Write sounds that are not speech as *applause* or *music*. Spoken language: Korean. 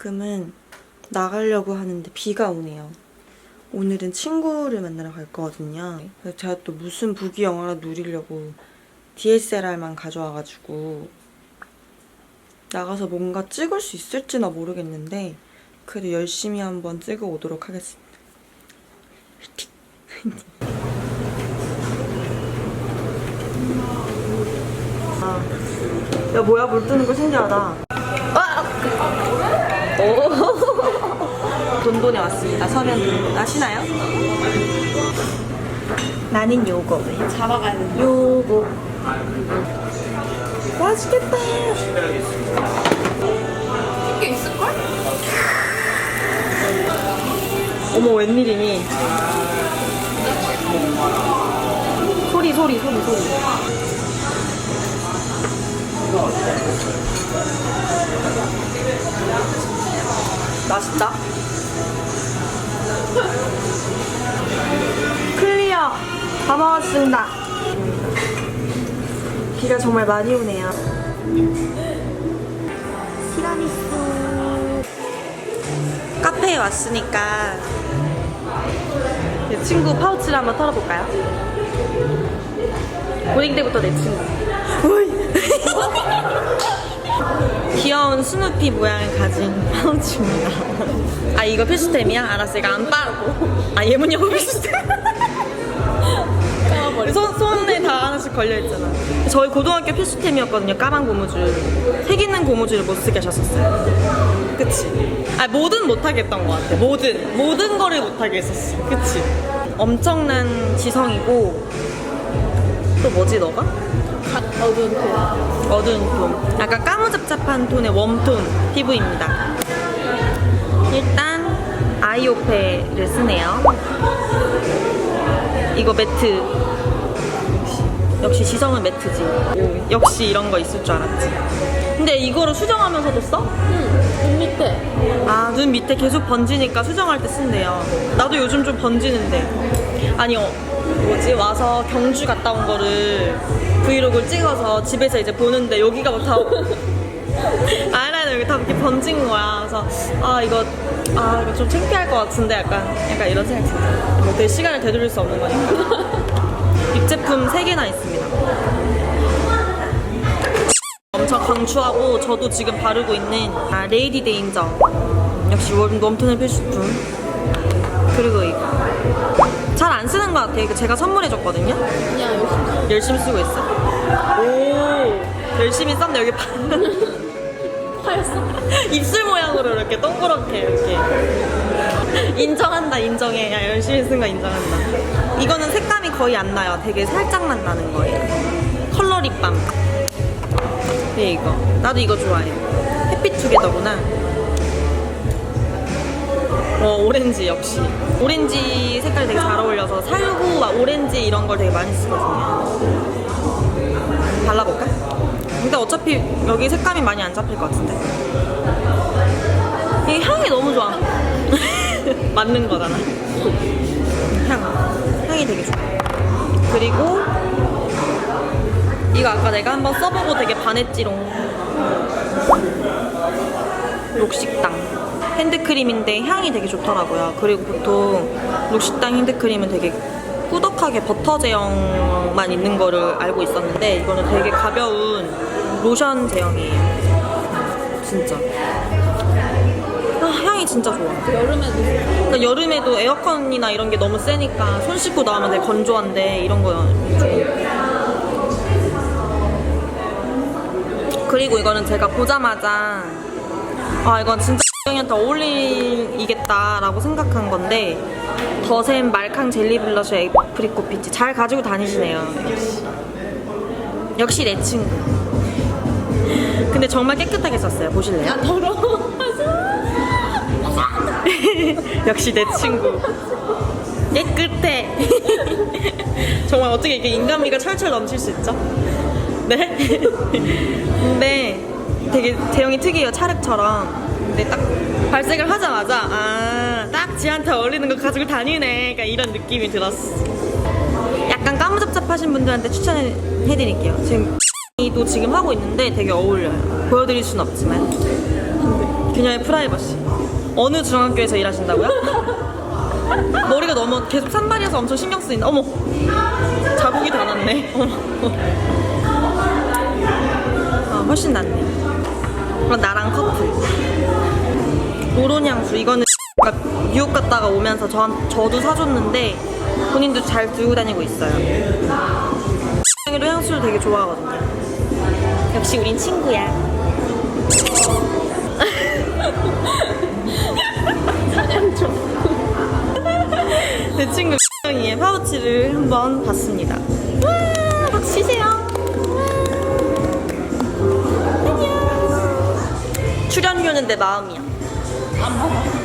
지금은 나가려고 하는데 비가 오네요. 오늘은 친구를 만나러 갈 거거든요. 그래서 제가 또 무슨 부귀 영화를 누리려고 DSLR만 가져와가지고 나가서 뭔가 찍을 수 있을지나 모르겠는데 그래도 열심히 한번 찍어 오도록 하겠습니다. *laughs* 아, 야 뭐야 물 뜨는 거 신기하다. 오. 돈돈에 왔습니다. 서면 돈돈 아시나요? 나는 요거. 잡아가야 돼. 요거. 맛있겠다. 게 있을걸? 어머 웬일이니? 소리 소리 소리 소리. 맛있다. 클리어. 다 먹었습니다. 비가 정말 많이 오네요. 티라미수. 카페에 왔으니까 내 친구 파우치를 한번 털어볼까요? 고딩 때부터 내 친구. 스누피 모양을 가진 파우치입니다. 아 이거 필수템이야? 알았어 이거 안 빠르고. 아 예문여고 필수템. 손, 손에 다 하나씩 걸려 있잖아. 저희 고등학교 필수템이었거든요. 까만 고무줄. 색 있는 고무줄을 못 쓰게 하셨었어요. 그치? 아, 뭐든 못하게 했던 것 같아. 뭐든. 모든 거를 못 하게 했었어. 그치? 엄청난 지성이고, 또 뭐지, 너가? 갓 어두운 톤. 어두운 톤. 약간 까무잡잡한 톤의 웜톤 피부입니다. 일단, 아이오페를 쓰네요. 이거 매트. 역시, 지성은 매트지. 역시 이런 거 있을 줄 알았지. 근데 이거를 수정하면서도 써? 응. 눈 밑에. 아, 눈 밑에 계속 번지니까 수정할 때 쓴대요. 나도 요즘 좀 번지는데. 아니, 어, 뭐지? 와서 경주 갔다 온 거를 브이로그를 찍어서 집에서 이제 보는데 여기가 막 다. *laughs* 아이라이너 여기 다 이렇게 번진 거야. 그래서, 아, 이거, 아, 이거 좀 창피할 것 같은데 약간, 약간 이런 생각이 들어요. 뭐, 내 시간을 되돌릴 수 없는 거니까. 립 제품 3개나 있습니다. 엄청 강추하고 저도 지금 바르고 있는 아, 레이디 데인저. 역시 웜, 웜톤의 필수품. 그리고 이거. 잘 안 쓰는 것 같아요. 이거 제가 선물해줬거든요. 그냥 열심히 열심히 쓰고 있어 오 열심히 썼네. 여기 파- *laughs* 파였어. *laughs* 입술 모양으로 이렇게 동그랗게 이렇게. 인정한다 인정해. 야 열심히 쓴 거 인정한다. 이거는 색감이 거의 안 나요. 되게 살짝만 나는 거예요. 컬러 립밤. 네 이거. 나도 이거 좋아해. 해피투게더구나. 어 오렌지 역시. 오렌지 색깔 되게 잘 어울려서 살구와 오렌지 이런 걸 되게 많이 쓰거든요. 발라볼까? 근데 어차피 여기 색감이 많이 안 잡힐 것 같은데. 이 향이 너무 좋아. *laughs* 맞는 거잖아. 향. 향이 되게 좋아. 그리고 이거 아까 내가 한번 써보고 되게 반했지롱. 록식당. 핸드크림인데 향이 되게 좋더라고요. 그리고 보통 록식당 핸드크림은 되게 꾸덕하게 버터 제형만 있는 거를 알고 있었는데 이거는 되게 가벼운 로션 제형이에요 진짜. 아, 향이 진짜 좋아. 여름에도. 그러니까 여름에도 에어컨이나 이런 게 너무 세니까 손 씻고 나오면 되게 건조한데 이런 거 그리고 이거는 제가 보자마자 아 이건 진짜 형한테 어울리겠다라고 생각한 건데 더샘 말캉 젤리 블러셔 에이프리코 피치 잘 가지고 다니시네요. 역시 내 친구 근데 정말 깨끗하게 썼어요 보실래요? 야 더러워. *laughs* *laughs* 역시 내 친구. 깨끗해. *laughs* 정말 어떻게 이게 인간미가 철철 넘칠 수 있죠? 네? 근데 되게 제형이 특이해요. 찰흙처럼. 근데 딱 발색을 하자마자 아, 딱 지한테 어울리는 거 가지고 다니네. 약간 이런 느낌이 들었어. 약간 까무잡잡하신 분들한테 추천해 드릴게요. 지금 도 지금 하고 있는데 되게 어울려요. 보여드릴 순 없지만. 그녀의 프라이버시. 어느 중학교에서 일하신다고요? *laughs* 머리가 너무 계속 산발이어서 엄청 신경 쓰인다. 어머. 자국이 다 났네. *laughs* 아, 훨씬 낫네. 그럼 나랑 커플. 노론 향수. 이거는 *laughs* 미국 갔다가 오면서 저, 저도 사줬는데 본인도 잘 들고 다니고 있어요. 향수를 되게 좋아하거든요. 역시 우린 친구야. 사냥초. 내 친구 X형이의 파우치를 한번 봤습니다. 와, 박수 치세요. 안녕. 출연료는 내 마음이야. 안 먹어.